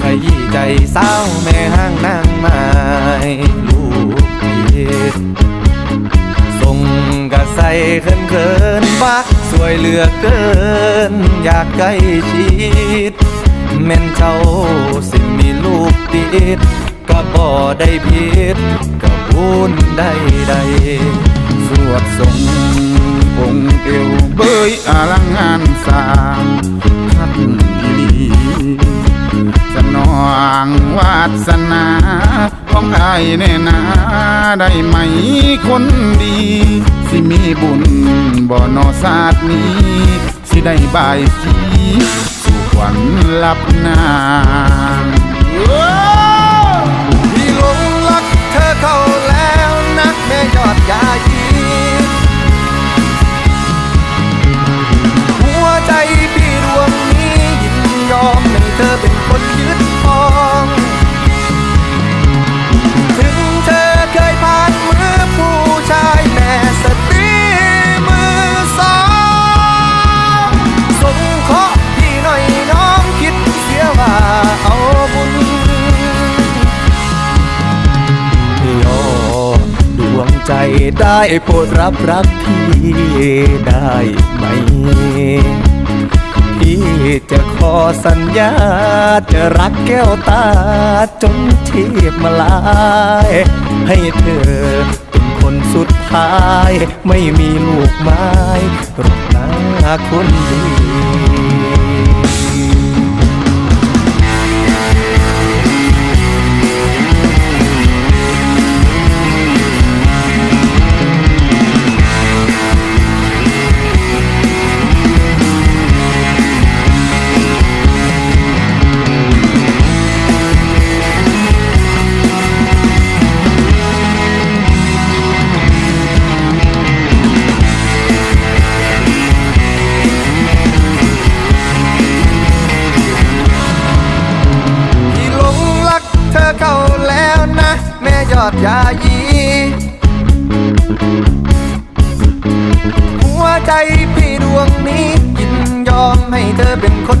ใครยี่ใจสาวแม่ห้างนางไม้ลูกเดียส่งกระใสเขินเขินๆบ้าสวยเหลือเกิน อยากใกล้ชิดแม่นเจ้าสิมีลูกติดก็บ่ได้ผิดก็บุญได้ใดสวดทรงองค์เอวเบยอลังงานสร้าง สนาของอายแน่นาได้ไหมคนดี สิมีบุญบ่นอศาสตร์นี้ สิได้บายสีสุขวัญลับนา ได้โปรดรับรักพี่ได้ไหม พี่จะขอสัญญา จะรักแก้วตาจนทีบมาลาย ให้เธอเป็นคนสุดท้าย ไม่มีลูกไม้รอกนะคนดี อดยายีหัวใจพี่ดวงนี้ยินยอมให้เธอเป็นคน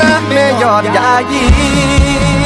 นะแม่ยอดยายี